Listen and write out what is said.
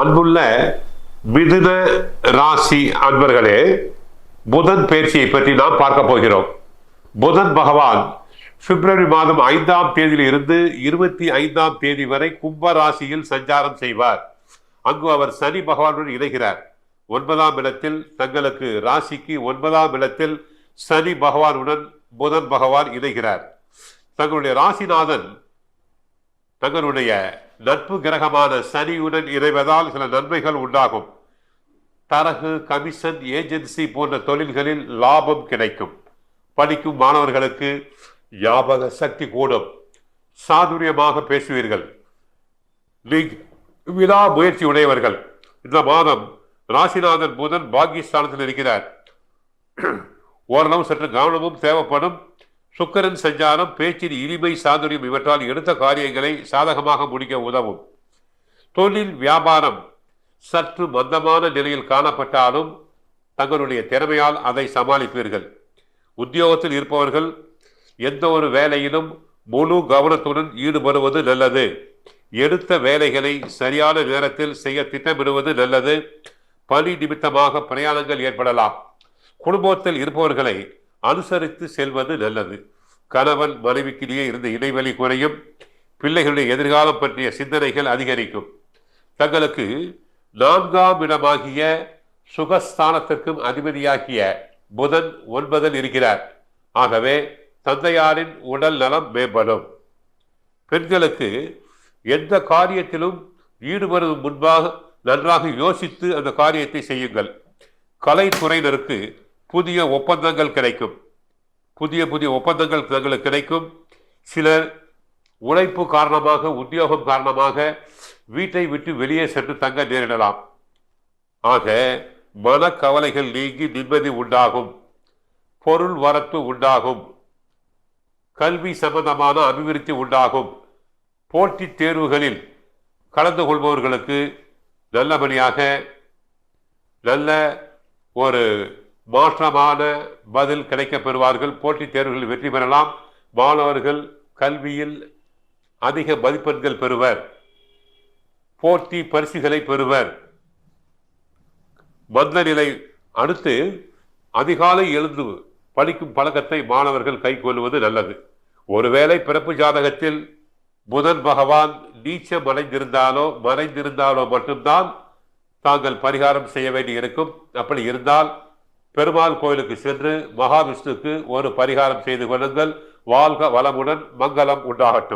அன்புள்ள மிதுன ராசி அன்பர்களே புதன் பயிற்சியை பற்றி நாம் பார்க்க போகிறோம். புதன் பகவான் பிப்ரவரி மாதம் ஐந்தாம் தேதியில் இருந்து இருபத்தி ஐந்தாம் தேதி வரை கும்ப ராசியில் சஞ்சாரம் செய்வார். அங்கு அவர் சனி பகவானுடன் இணைகிறார். ஒன்பதாம் இடத்தில் தங்களுக்கு ராசிக்கு ஒன்பதாம் இடத்தில் சனி பகவானுடன் புதன் பகவான் இணைகிறார். தங்களுடைய ராசிநாதன் தங்களுடைய நட்பு கிரகமான சனியுடன் இணைவதால் சில நன்மைகள் உண்டாகும். தரகு கமிஷன் ஏஜென்சி போன்ற தொழில்களில் லாபம் கிடைக்கும். படிக்கும் மாணவர்களுக்கு ஞாபக சக்தி கூடும். சாதுரியமாக பேசுவீர்கள். நீ- விடா முயற்சி உடையவர்கள். இந்த மாதம் ராசிநாதன் புதன் பாக்கியஸ்தானத்தில் இருக்கிறார். ஓரளவு சற்று கவனமும் தேவைப்படும். சுக்கரன் சஞ்சாரம் பேச்சின் இனிமை சாதுரியம் இவற்றால் எடுத்த காரியங்களை சாதகமாக முடிக்க உதவும். தொழில் வியாபாரம் சற்று மந்தமான நிலையில் காணப்பட்டாலும் தங்களுடைய திறமையால் அதை சமாளிப்பீர்கள். உத்தியோகத்தில் இருப்பவர்கள் எந்த ஒரு வேலையிலும் முழு கவனத்துடன் ஈடுபடுவது நல்லது. எடுத்த வேலைகளை சரியான நேரத்தில் செய்ய திட்டமிடுவது நல்லது. பணி நிமித்தமாக பிரயாணங்கள் ஏற்படலாம். குடும்பத்தில் இருப்பவர்களை அனுசரித்து செல்வது நல்லது. கணவன் மனைவிக்கிடையே இருந்த இடைவெளி குறையும். பிள்ளைகளுடைய எதிர்காலம் பற்றிய சிந்தனைகள் அதிகரிக்கும். தங்களுக்கு நான்காம் இடமாகிய சுகஸ்தானத்திற்கும் அதிபதியாகிய புதன் ஒன்பதில் இருக்கிறார். ஆகவே தந்தையாரின் உடல் நலம் மேம்படும். பெண்களுக்கு எந்த காரியத்திலும் ஈடுபடுவதற்கு முன்பாக நன்றாக யோசித்து அந்த காரியத்தை செய்யுங்கள். கலைத்துறையினருக்கு புதிய ஒப்பந்தங்கள் கிடைக்கும். புதிய புதிய ஒப்பந்தங்கள் தங்களுக்கு கிடைக்கும். சிலர் உழைப்பு காரணமாக உத்தியோகம் காரணமாக வீட்டை விட்டு வெளியே சென்று தங்க நேரிடலாம். ஆக மனக்கவலைகள் நீங்கி நிம்மதி உண்டாகும். பொருள் வரத்து உண்டாகும். கல்வி சம்பந்தமான அபிவிருத்தி உண்டாகும். போட்டித் தேர்வுகளில் கலந்து கொள்பவர்களுக்கு நல்லபடியாக நல்ல ஒரு மாற்றமான பதில் கிடைக்கப் பெறுவார்கள் போட்டித் தேர்வுகளில் வெற்றி பெறலாம். மாணவர்கள் கல்வியில் அதிக மதிப்பெண்கள் பெறுவர். போட்டி பரிசுகளை பெறுவர். மந்த நிலை அடுத்து அதிகாலை எழுந்து படிக்கும் பழக்கத்தை மாணவர்கள் கைக்கொள்வது நல்லது. ஒருவேளை பிறப்பு ஜாதகத்தில் புதன் பகவான் நீச்சம் அடைந்திருந்தாலோ மறைந்திருந்தாலோ மட்டும்தான் தாங்கள் பரிகாரம் செய்ய வேண்டி இருக்கும் அப்படி இருந்தால் பெருமாள் கோயிலுக்கு சென்று மகாவிஷ்ணுக்கு ஒரு பரிகாரம் செய்து கொள்ளுங்கள். வாழ்க வளமுடன் மங்களம் உண்டாகட்டும்.